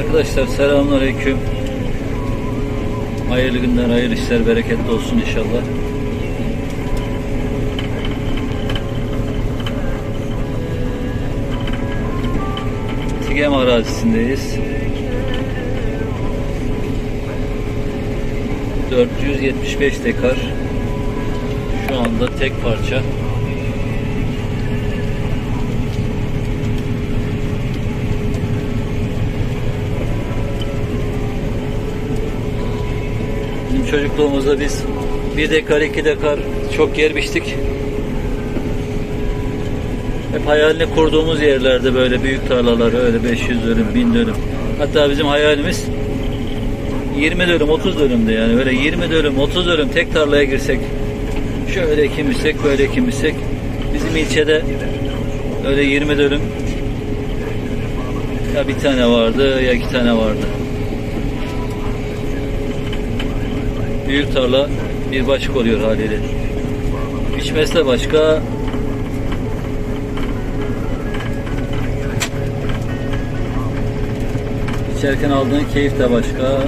Arkadaşlar selamünaleyküm. Hayırlı günler, hayırlı işler, bereketli olsun inşallah. Tigem arazisindeyiz. 475 dekar. Şu anda tek parça. Bizim çocukluğumuzda biz bir dekar, iki dekar çok yer biçtik. Hep hayalini kurduğumuz yerlerde böyle büyük tarlaları öyle 500 dönüm, 1000 dönüm. Hatta bizim hayalimiz 20 dönüm, 30 dönümde yani böyle 20 dönüm, 30 dönüm tek tarlaya girsek şöyle ekimişsek, böyle ekimişsek bizim ilçede öyle 20 dönüm ya bir tane vardı ya iki tane vardı. Büyük tarla bir başka oluyor haliyle. Biçmesi de başka, İçerken aldığın keyif de başka,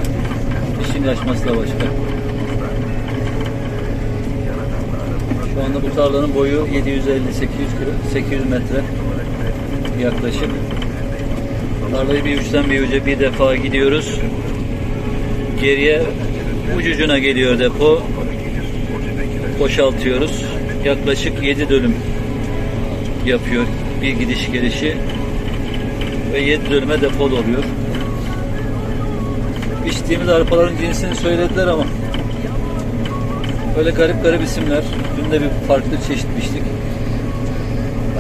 işin açması da başka. Şu anda bu tarlanın boyu 750-800 kilo, 800 metre yaklaşık. Tarlayı bir uçtan bir uca bir defa gidiyoruz. Geriye ucucuna geliyor depo. Boşaltıyoruz. Yaklaşık 7 dönüm yapıyor bir gidiş gelişi ve 7 dönüme depo doluyor. İçtiğimiz arpaların cinsini söylediler ama böyle garip garip isimler. Dün de bir farklı çeşit biçtik.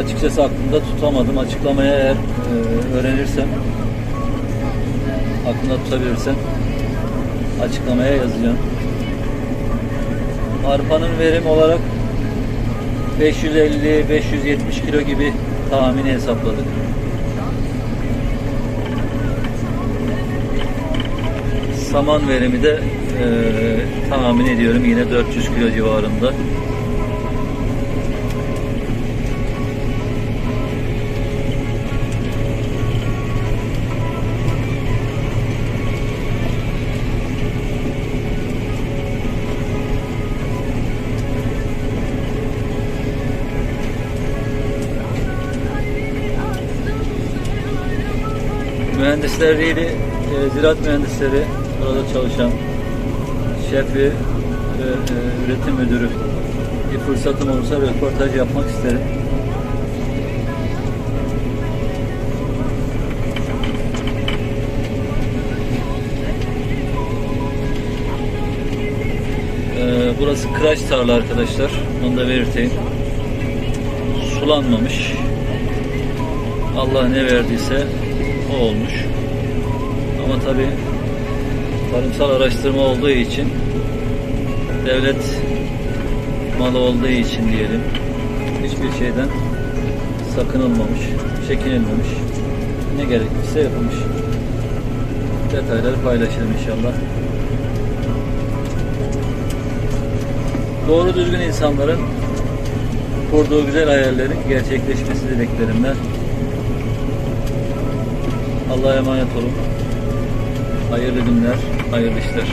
Açıkçası aklımda tutamadım. Açıklamaya eğer e, öğrenirsem aklımda tutabilirsem açıklamaya yazacağım. Arpanın verim olarak 550-570 kilo gibi tahmini hesapladık. Saman verimi de e, tahmin ediyorum yine 400 kilo civarında. Mühendisleriyle e, ziraat mühendisleri burada çalışan şefi ve e, üretim müdürü bir fırsatım olursa röportaj yapmak isterim. E, burası kıraç tarla arkadaşlar. Onu da belirteyim. Sulanmamış. Allah ne verdiyse o olmuş. Ama tabii tarımsal araştırma olduğu için devlet malı olduğu için diyelim hiçbir şeyden sakınılmamış, çekinilmemiş. Ne gerekirse yapılmış. Detayları paylaşırım inşallah. Doğru düzgün insanların kurduğu güzel hayallerin gerçekleşmesi dileklerimle Allah'a emanet olun. Hayırlı günler, hayırlı işler.